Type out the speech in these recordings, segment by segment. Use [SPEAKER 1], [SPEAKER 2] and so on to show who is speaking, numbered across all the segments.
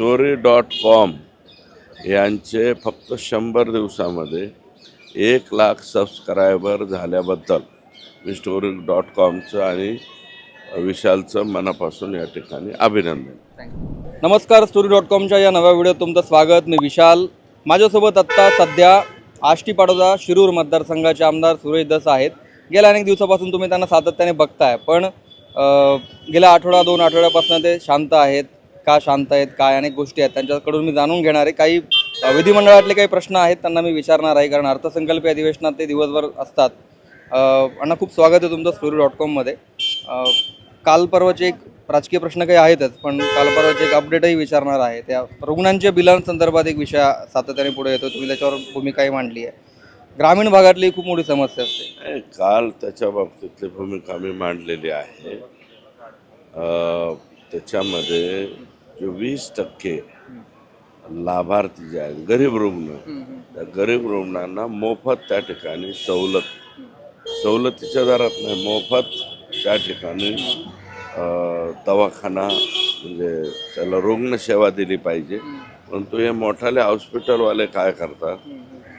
[SPEAKER 1] Story dot com यांचे फक्त शंभर दिवसामध्ये एक लाख सबस्क्रायबर झाल्याबद्दल मी स्टोरी डॉट कॉमचं आणि विशालचं मनापासून या ठिकाणी अभिनंदन.
[SPEAKER 2] नमस्कार स्टोरी डॉट कॉमच्या या नव्या व्हिडिओत तुमचं स्वागत. मी विशाल. माझ्यासोबत आत्ता सध्या आष्टी पाडोदा शिरूर मतदारसंघाचे आमदार सुरेश दस आहेत. गेल्या अनेक दिवसापासून तुम्ही त्यांना सातत्याने बघताय पण गेल्या आठवडा दोन आठवड्यापासून ते शांत आहेत. का शांत आहेत काय अनेक गोष्टी आहेत त्यांच्याकडून मी जाणून घेणार आहे. काही विधिमंडळातले काही प्रश्न आहेत त्यांना मी विचारणार आहे कारण अर्थसंकल्पीय अधिवेशनात ते दिवसभर असतात. अण्णा खूप स्वागत आहे तुमचं स्टोरी डॉट कॉममध्ये कालपर्वाचे काल परवाचे एक राजकीय प्रश्न काही आहेतच पण काल परवाचे एक अपडेटही विचारणार आहे. त्या रुग्णांच्या बिलांसंदर्भात एक विषय सातत्याने पुढे येतो तुम्ही त्याच्यावर भूमिकाही मांडली आहे. ग्रामीण भागातली खूप मोठी समस्या असते.
[SPEAKER 1] काल त्याच्या बाबतीतली भूमिका मी मांडलेली आहे. त्याच्यामध्ये वीस टक्के लाभार्थी जे आहेत गरीब रुग्ण त्या गरीब रुग्णांना मोफत त्या ठिकाणी सवलत. सवलतीच्या दरात नाही मोफत त्या ठिकाणी दवाखाना म्हणजे त्याला रुग्णसेवा दिली पाहिजे. परंतु हे मोठाले हॉस्पिटलवाले काय करतात?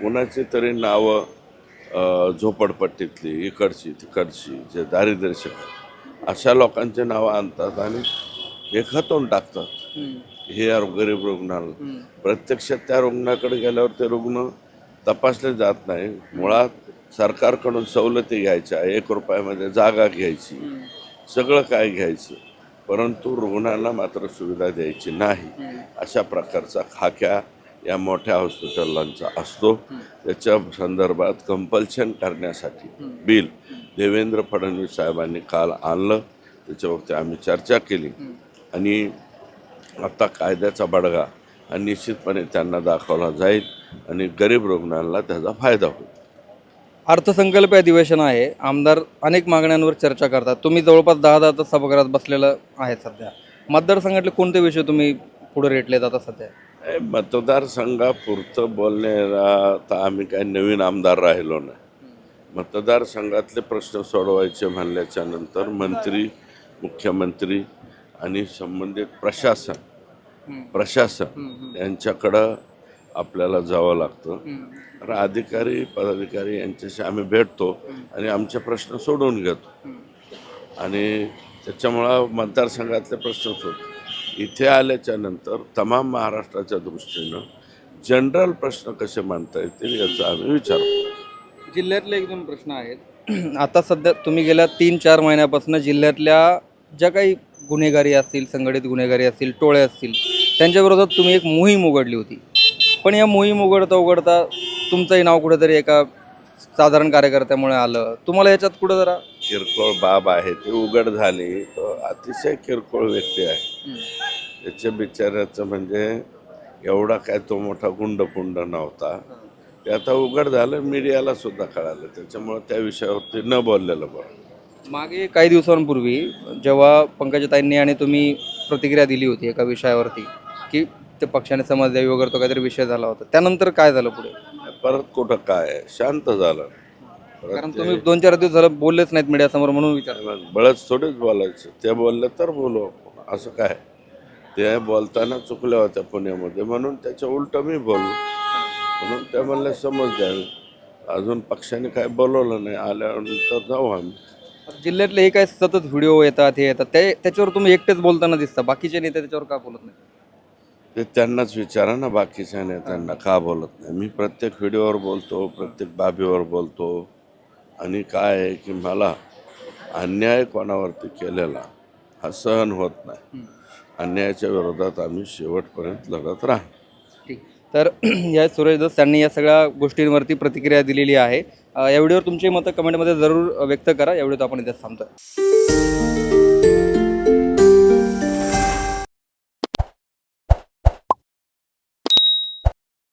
[SPEAKER 1] कुणाची तरी नावं झोपडपट्टीतली इकडची तिकडची जे दारिद्र्यशक अशा लोकांची नावं आणतात आणि हे खतवून टाकतात. हे या गरीब रुग्णाला प्रत्यक्षात त्या रुग्णाकडे गेल्यावर ते रुग्ण तपासले जात नाही. मुळात सरकारकडून सवलती घ्यायच्या एक रुपयामध्ये जागा घ्यायची सगळं काय घ्यायचं. परंतु रुग्णांना मात्र सुविधा द्यायची नाही. अशा प्रकारचा खाक्या या मोठ्या हॉस्पिटलांचा असतो. त्याच्या संदर्भात कंपल्शन करण्यासाठी बिल देवेंद्र फडणवीस साहेबांनी काल आणलं. त्याच्यावरती आम्ही चर्चा केली. आणि आता कायद्याचा बडगा निश्चितपणे त्यांना दाखवला जाईल आणि गरीब रुग्णांना त्याचा फायदा होईल.
[SPEAKER 2] अर्थसंकल्प अधिवेशन आहे. आमदार अनेक मागण्यांवर चर्चा करतात. तुम्ही जवळपास दहा दहा तास सभागृहात बसलेलं आहे सध्या. मतदारसंघातले कोणते विषय तुम्ही पुढे रेटलेत आता सध्या?
[SPEAKER 1] मतदारसंघापुरतं बोलण्याला तर आम्ही काही नवीन आमदार राहिलो नाही. मतदारसंघातले प्रश्न सोडवायचे म्हणल्याच्या नंतर मंत्री मुख्यमंत्री आणि संबंधित प्रशासन प्रशासन यांच्याकडं आपल्याला जावं लागतं. तर अधिकारी पदाधिकारी यांच्याशी आम्ही भेटतो आणि आमचे प्रश्न सोडवून घेतो. आणि त्याच्यामुळं मतदारसंघातले प्रश्न सोड इथे आल्याच्यानंतर तमाम महाराष्ट्राच्या दृष्टीनं जनरल प्रश्न कसे मांडता येतील याचा आम्ही विचार
[SPEAKER 2] जिल्ह्यातले एक दोन प्रश्न आहेत. आता सध्या तुम्ही गेल्या तीन चार महिन्यापासून जिल्ह्यातल्या ज्या काही गुन्हेगारी असतील संघटित गुन्हेगारी असतील टोळे असतील त्यांच्या विरोधात तुम्ही एक मोहीम उघडली होती. पण या मोहीम उघडता उघडता तुमचंही नाव कुठेतरी एका साधारण कार्यकर्त्यामुळे आलं. तुम्हाला याच्यात कुठं जरा
[SPEAKER 1] किरकोळ बाब आहे ती उघड झाली. तो अतिशय किरकोळ व्यक्ती आहे. त्याच्या बिचाऱ्याचं म्हणजे एवढा काय तो मोठा गुंड पुंड नव्हता ते आता उघड झालं मीडियाला सुद्धा कळालं. त्याच्यामुळं त्या विषयावरती न बोललेलं बरं.
[SPEAKER 2] मागे काही दिवसांपूर्वी जेव्हा पंकजाताईंनी आणि तुम्ही प्रतिक्रिया दिली होती एका विषयावरती की ते पक्षाने समाज द्यावी वगैरे तो काहीतरी विषय झाला होता त्यानंतर काय झालं पुढे?
[SPEAKER 1] परत कुठं काय? शांत झालं.
[SPEAKER 2] कारण तुम्ही दोन चार दिवस झालं बोललेच नाहीत मीडियासमोर म्हणून विचार
[SPEAKER 1] मग बळच थोडीच बोलायचं. ते बोलले तर बोलू आपण. असं काय? ते बोलताना चुकल्या होत्या पुण्यामध्ये. म्हणून त्याच्या उलट मी बोललो. म्हणून ते म्हणले समज द्यावी अजून पक्षाने काय बोलवलं नाही. आल्यानंतर जाऊ आम्ही.
[SPEAKER 2] जिल्ह्यातले हे काय सतत व्हिडिओ येतात हे येतात ते त्याच्यावर तुम्ही एकटेच बोलताना दिसता बाकीचे नेते त्याच्यावर का बोलत नाही
[SPEAKER 1] ते त्यांनाच विचारा ना बाकीच्या नेत्यांना का बोलत नाही? मी प्रत्येक व्हिडिओवर बोलतो प्रत्येक बाबीवर बोलतो. आणि काय आहे की मला अन्याय कोणावरती केलेला हा सहन होत नाही. अन्यायाच्या विरोधात आम्ही शेवटपर्यंत लढत राहू.
[SPEAKER 2] ठीक. तर या सुरेश दस यांनी या सगळ्या गोष्टींवरती प्रतिक्रिया दिलेली आहे. या व्हिडिओवर तुमची मतं कमेंटमध्ये जरूर व्यक्त करा. या व्हिडिओत आपण इथे थांबतोय.